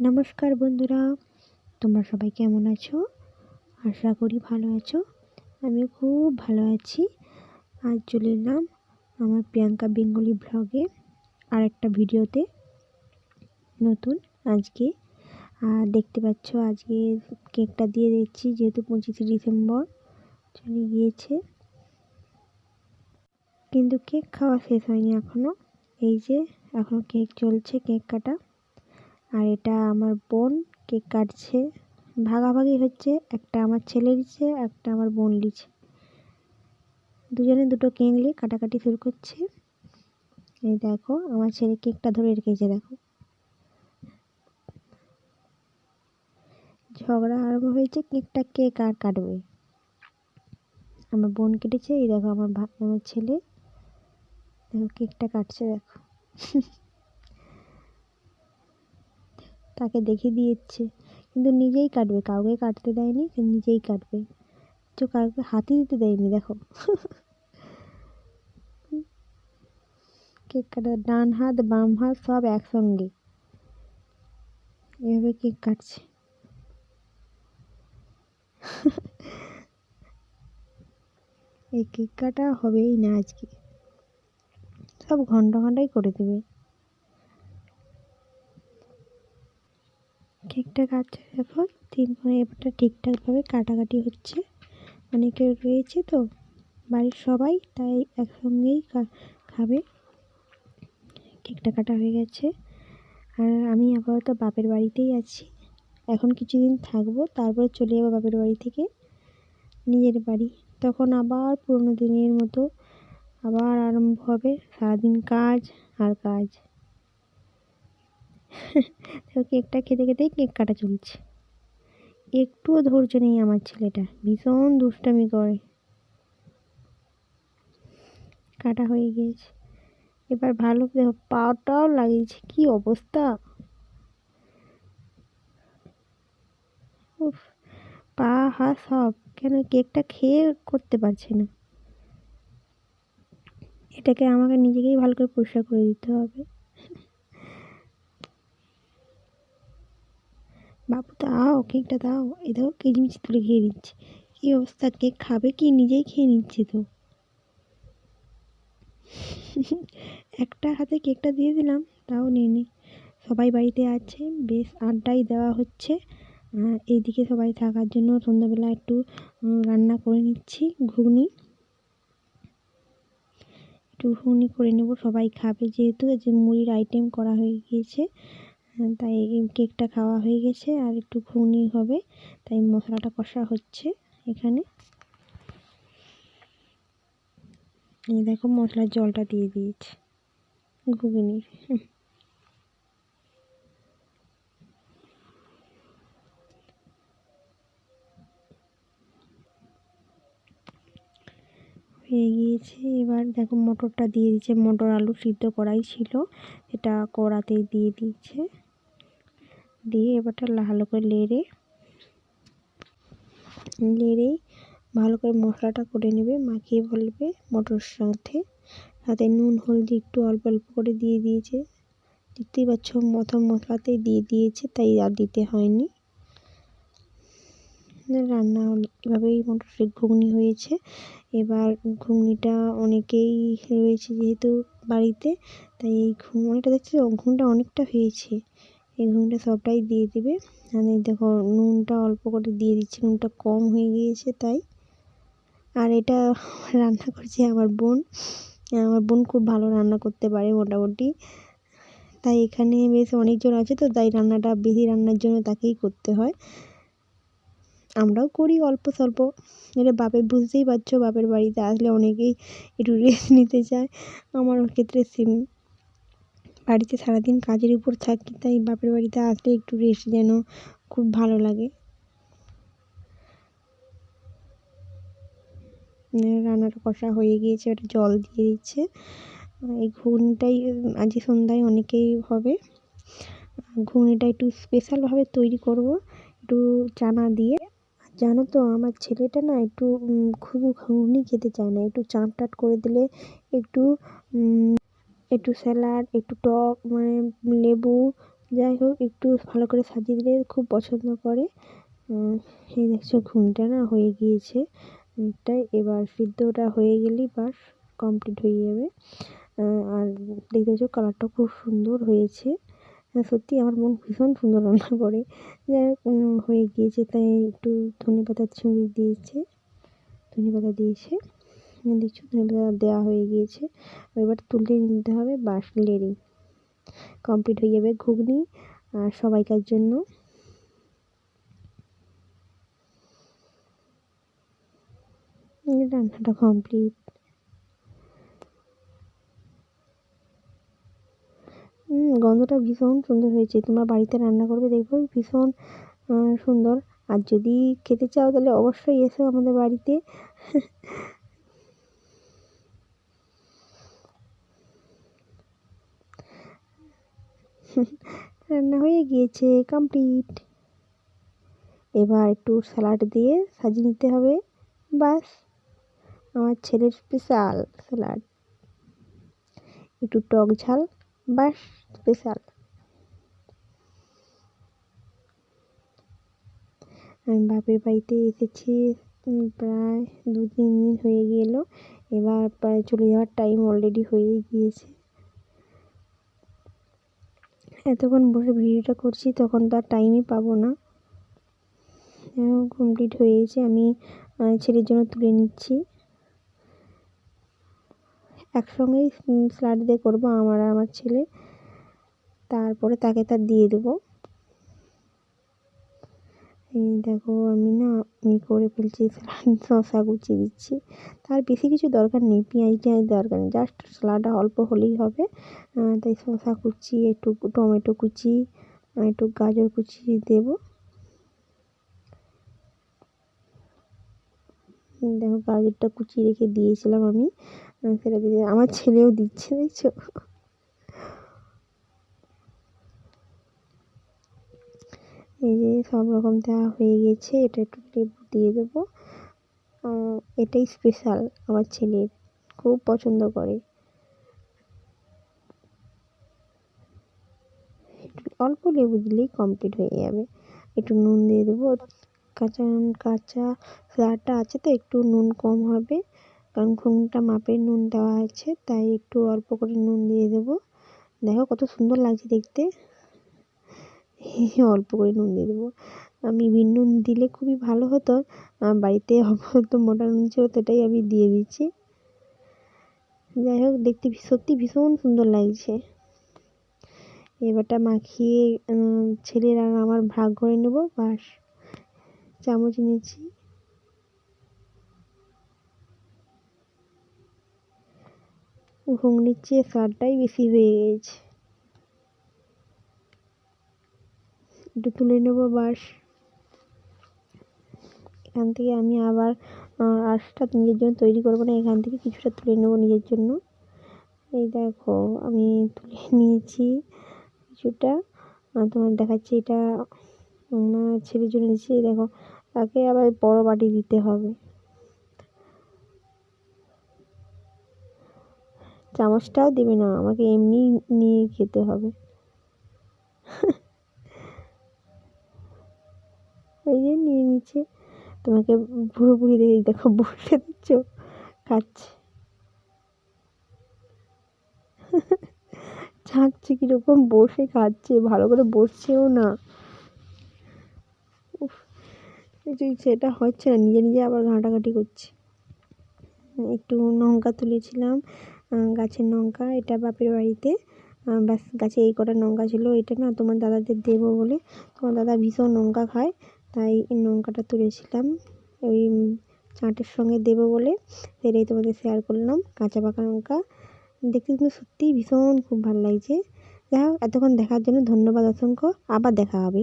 নমস্কার বন্ধুরা, তোমরা সবাই কেমন আছো? আশা করি ভালো আছো। আমি খুব ভালো আছি। আজ চলে এলাম আমার প্রিয়াঙ্কা বেঙ্গলি ব্লগে আর একটা ভিডিওতে নতুন আজকে। আর দেখতে পাচ্ছ আজকে কেকটা দিয়ে দিচ্ছি, যেহেতু পঁচিশে ডিসেম্বর, চলে গিয়েছে। কিন্তু কেক খাওয়া শেষ হয়নি এখনও এই যে এখনও কেক চলছে কেক কাটা। আর এটা আমার বোন, কেক কাটছে। ভাগাভাগি হচ্ছে, একটা আমার ছেলে দিচ্ছে, একটা আমার বোন দিচ্ছে। দুজনে দুটো কেক নিয়ে কাটাকাটি শুরু করছে। এই দেখো, আমার ছেলে কেকটা ধরে রেখেছে, দেখো। ঝগড়া আরম্ভ হয়েছে, কেকটা কে কার কাটবে? আমার বোন কেটেছে, এই দেখো আমার আমার ছেলে। দেখো, কেকটা কাটছে, দেখো। তাকে দেখিয়ে দিয়েছে। কিন্তু নিজেই কাটবে, কাউকে কাটতে দেয়নি, সে নিজেই কাটবে। তো কাউকে হাতি দিতে দেয়নি, দেখো। কেক কাটা, ডান হাত, বাম হাত সব একসঙ্গে। এভাবে কেক কাটছে। এই কেক কাটা হবেই না আজকে। সব ঘণ্টা ঘন্টাই করে দেবে। কেকটা কাটছে দেখো তিন মানে এবারটা ঠিকঠাকভাবে কাটাকাটি হচ্ছে। অনেকে রয়েছে তো, বাড়ির সবাই তাই একসঙ্গেই খাবে। কেকটা কাটা হয়ে গেছে। আর আমি আপাতত বাপের বাড়িতেই আছি। এখন কিছুদিন থাকব, তারপরে চলে যাব বাপের বাড়ি থেকে নিজের বাড়ি। তখন আবার পুরোনো দিনের মতো আবার আরম্ভ হবে সারাদিন কাজ আর কাজ। কেকটা খেতে খেতেই কেক কাটা চলছে। একটুও ধৈর্য নেই আমার ছেলেটা ভীষণ দুষ্টামি করে। কাটা হয়ে গিয়েছে। এবার ভালো দেখো পাটাও লাগিয়েছে, কি অবস্থা? উফ, পা, হা সব, কেন কেকটা খেয়ে করতে পারছে না? এটাকে আমাকে নিজেকেই ভালো করে পরিষ্কার করে দিতে হবে। বাবু, দাও, কেকটা দাও। এ দাও কিচমিচি তুলে খেয়ে নিচ্ছে। কী অবস্থা, কেক খাবে কি? নিজেই খেয়ে নিচ্ছে তো। একটা হাতে কেকটা দিয়ে দিলাম, তাও নিয়ে নি। সবাই বাড়িতে আছে, বেশ আড্ডাই দেওয়া হচ্ছে। এইদিকে সবাই থাকার জন্য সন্ধ্যাবেলা একটু রান্না করে নিচ্ছি, ঘুগনি। একটু ঘুগনি করে নেব, সবাই খাবে যেহেতু যে মুড়ির আইটেম করা হয়ে গিয়েছে। তাই কেকটা খাওয়া হয়ে গেছে আর একটু ঘুগনি হবে, তাই মশলাটা কষা হচ্ছে এখানে। এই দেখো মশলার জলটা দিয়ে দিয়েছি ঘুগনির হয়ে গিয়েছে, এবার দেখো মটরটা দিয়ে দিচ্ছে মটর আলু সিদ্ধ করাই ছিল, এটা কড়াতে দিয়ে দিচ্ছে দিয়ে এবারটা ভালো করে লেড়ে লেড়েই ভালো করে মশলাটা করে নেবে, মাখিয়ে বলবে মটর সাথে। সাথে নুন, হলদি একটু অল্প অল্প করে দিয়ে দিয়েছে। দেখতেই পাচ্ছ প্রথম মশলাতেই দিয়ে দিয়েছে, তাই আর দিতে হয়নি। রান্না এভাবেই মটরের ঘুগনি হয়েছে। এবার ঘুগনিটা অনেকেই রয়েছে যেহেতু বাড়িতে, তাই এই ঘুগনিটা দেখছি, ঘুগনিটা অনেকটা হয়েছে। এই ঘুগনিটা সবটাই দিয়ে দেবে। আর দেখো, নুনটা অল্প করে দিয়ে দিচ্ছি, নুনটা কম হয়ে গিয়েছে তাই। আর এটা রান্না করছে আমার বোন। আমার বোন খুব ভালো রান্না করতে পারে মোটামুটি। তাই এখানে বেশ অনেকজন আছে তো, তাই রান্নাটা বেশি রান্নার জন্য তাকেই করতে হয়। আমরাও করি অল্প স্বল্প। এটা বাপের, বুঝতেই পারছ, বাপের বাড়িতে আসলে অনেকেই একটু রেস্ট নিতে চায়। আমার ক্ষেত্রে সেম বাড়িতে সারাদিন কাজের উপর থাকি, তাই বাপের বাড়িতে আসলে একটু রেস্ট যেন খুব ভালো লাগে। রান্নাটা কষা হয়ে গিয়েছে, ওটা জল দিয়ে দিচ্ছে। এই ঘুগনিটাই আজকে সন্ধ্যায় অনেকেই হবে। ঘুগনিটা একটু স্পেশালভাবে তৈরি করব, একটু চানা দিয়ে। জানো তো, আমার ছেলেটা না একটু খুব ঘুগনি খেতে চায় না, একটু চাট টাট করে দিলে একটু একটু স্যালাড, একটু টক মানে লেবু, যাই হোক, একটু ভালো করে সাজিয়ে দিলে খুব পছন্দ করে। এই দেখছ ঘুমটা না হয়ে গিয়েছে। তাই এবার সিদ্ধটা হয়ে গেলেই বাস কমপ্লিট হয়ে যাবে। আর দেখতে পাচ্ছ কালারটা খুব সুন্দর হয়েছে। সত্যি আমার মন ভীষণ সুন্দর রান্না করে। যাই হয়ে গিয়েছে, তাই একটু ধনে পাতা ছুঁড়ে দিয়েছে, ধনে পাতা দিয়েছে। দেখছ দেওয়া হয়ে গিয়েছে। এবার তুলে নিতে হবে বাস লেড়ি। কমপ্লিট হয়ে যাবে ঘুগনি আর সবাইকার জন্য। রান্নাটা কমপ্লিট। গন্ধটা ভীষণ সুন্দর হয়েছে। তোমরা বাড়িতে রান্না করবে দেখবে ভীষণ সুন্দর। আর যদি খেতে চাও তাহলে অবশ্যই এসো আমাদের বাড়িতে। রান্না হয়ে গিয়েছে কমপ্লিট এবার একটু স্যালাড দিয়ে সাজিয়ে নিতে হবে। বাস, আমার ছেলের স্পেশাল স্যালাড একটু টক ঝাল, বাস স্পেশাল আমি বাপের বাড়িতে এসেছি প্রায় দু তিন দিন হয়ে গেল। এবার প্রায় চলে যাওয়ার টাইম অলরেডি হয়ে গিয়েছে। এতক্ষণ বসে ভিডিওটা করছি, তখন তো আর টাইমই পাবো না। কমপ্লিট হয়েছে আমি ছেলের জন্য তুলে নিচ্ছি। একসঙ্গেই স্লাট দিয়ে করব আমার আর আমার ছেলে। তারপরে তাকে তার দিয়ে দেবো। এই দেখো, আমি না ই করে ফেলছি শসা কুচিয়ে দিচ্ছি। তার বেশি কিছু দরকার নেই, পেঁয়াজ টেঁয়াজ দরকার নেই জাস্ট স্যালাডটা অল্প হলেই হবে। তাই শসা কুচি, একটু টমেটো কুচি একটু গাজর কুচি দেবো। দেখো, গাজরটা কুচিয়ে রেখে দিয়েছিলাম আমি। সেটা দিয়ে আমার ছেলেও দিচ্ছে, দেখছ? এই যে সব রকম দেওয়া হয়ে গেছে, এটা একটু লেবু দিয়ে দেবো। এটাই স্পেশাল আমার ছেলের, খুব পছন্দ করে। অল্প লেবু দিলেই কমপ্লিট হয়ে যাবে। একটু নুন দিয়ে দেবো। কাঁচা কাঁচা স্যালাডটা আছে তো, একটু নুন কম হবে। কারণ ঘুমটা মাপের নুন দেওয়া আছে, তাই একটু অল্প করে নুন দিয়ে দেবো। দেখো কত সুন্দর লাগছে দেখতে। অল্প করে নুন দিয়ে দেবো। আমি বিন নুন দিলে খুবই ভালো হতো। বাড়িতে তো মোটা নুন ছিল, সেটাই আমি দিয়ে দিচ্ছি। যাই হোক, দেখতে সত্যি ভীষণ সুন্দর লাগছে। এবারটা মাখিয়ে ছেলের আর আমার ভাগ করে নেব। বাস, চামচ নিয়েছি ঘুগনির চেয়ে স্বাদটাই বেশি হয়ে গেছে। একটু তুলে নেব বাস এখান থেকে আমি আবার আঁশটা নিজের জন্য তৈরি করব না, এখান থেকে কিছুটা তুলে নেব নিজের জন্য। এই দেখো, আমি তুলে নিয়েছি কিছুটা। তোমার দেখাচ্ছি এটা ছেলের জন্য নিয়েছি। দেখো, তাকে আবার বড় বাটি দিতে হবে। চামচটাও দেবে না, আমাকে এমনি নিয়ে খেতে হবে ওই যে নিয়ে নিচ্ছে তোমাকে পুরোপুরি দেখে দেখো বসে দিচ্ছ, খাচ্ছে। ছাড়ছে কীরকম, বসে খাচ্ছে, ভালো করে বসছেও না। সেটা হচ্ছে না নিজে নিজে আবার ঘাঁটাঘাঁটি করছে। একটু লঙ্কা তুলেছিলাম গাছের লঙ্কা এটা বাপের বাড়িতে। ব্যাস, গাছে এই কটা লঙ্কা ছিল, এটা না তোমার দাদাদের দেবো বলে। তোমার দাদা ভীষণ লঙ্কা খায় তাই লঙ্কাটা তুলেছিলাম। ওই চাটের সঙ্গে দেবো বলে সেটাই তোমাদের শেয়ার করলাম, কাঁচা পাকা লঙ্কা দেখতে কিন্তু সত্যিই ভীষণ খুব ভালো লাগছে। যাই হোক, এতক্ষণ দেখার জন্য ধন্যবাদ অসংখ্য। আবার দেখা হবে।